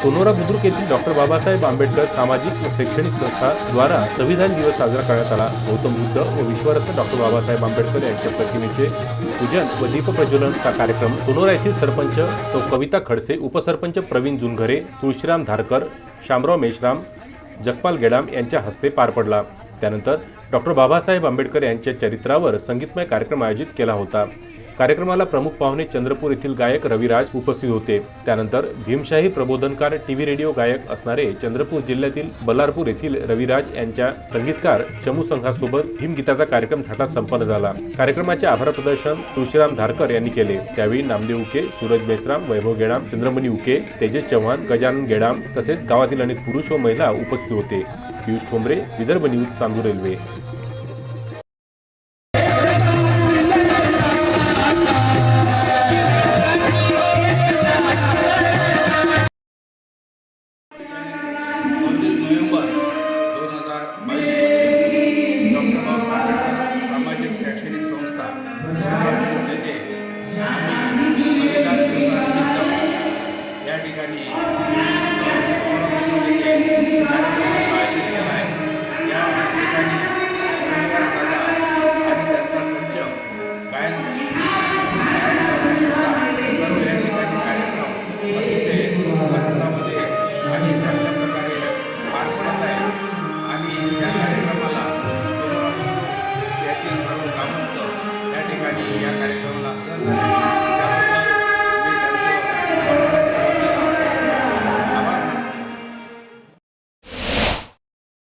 Sonora Budruk येथील doctor Babasaheb Ambedkar सामाजिक व शैक्षणिक संस्था द्वारा संविधान दिवस साजरा करण्यात आला. गौतम बुद्ध व विश्वरत्न डॉक्टर बाबासाहेब आंबेडकर यांच्या प्रतिमेचे पूजन व दीप प्रज्वलनचा कार्यक्रम सोनोरा येथील सरपंच सौ कविता खडसे उपसरपंच प्रवीण जुनघरे तुळशीराम धारकर शामराव मेश्राम जगपाल गेडाम यांच्या हस्ते पार पडला. त्यानंतर डॉक्टर बाबासाहेब आंबेडकर यांच्या चरित्रावर संगीतमय कार्यक्रम आयोजित केला होता. कार्यक्रमाला प्रमुख पाहुणे चंद्रपूर येथील गायक रविराज उपस्थित होते. त्यानंतर भीमशाही प्रबोधनकार टीव्ही रेडिओ गायक असणारे चंद्रपूर जिल्ह्यातील बल्लारपूर येथील रविराज यांच्या संगीतकार चमू संघासोबत भीमगीताचा कार्यक्रम थाटात संपन्न झाला. कार्यक्रमाचे आभार प्रदर्शन तुळशीराम धारकर यांनी केले. त्यावेळी नामदेव उके सूरज बेसराम वैभव गेडाम चंद्रमणी उके तेजस चव्हाण गजानन गेडाम तसेच गावातील अनेक पुरुष व महिला उपस्थित होते. Piyush Thombare Vidarbha news Chandur railway. सव्वीस नोव्हेंबर दोन हजार बावीसमध्ये डॉक्टर बाबासाहेब सामाजिक शैक्षणिक संस्था नेते आम्ही संविधान दिवसानिमित्त या ठिकाणी Dia akan.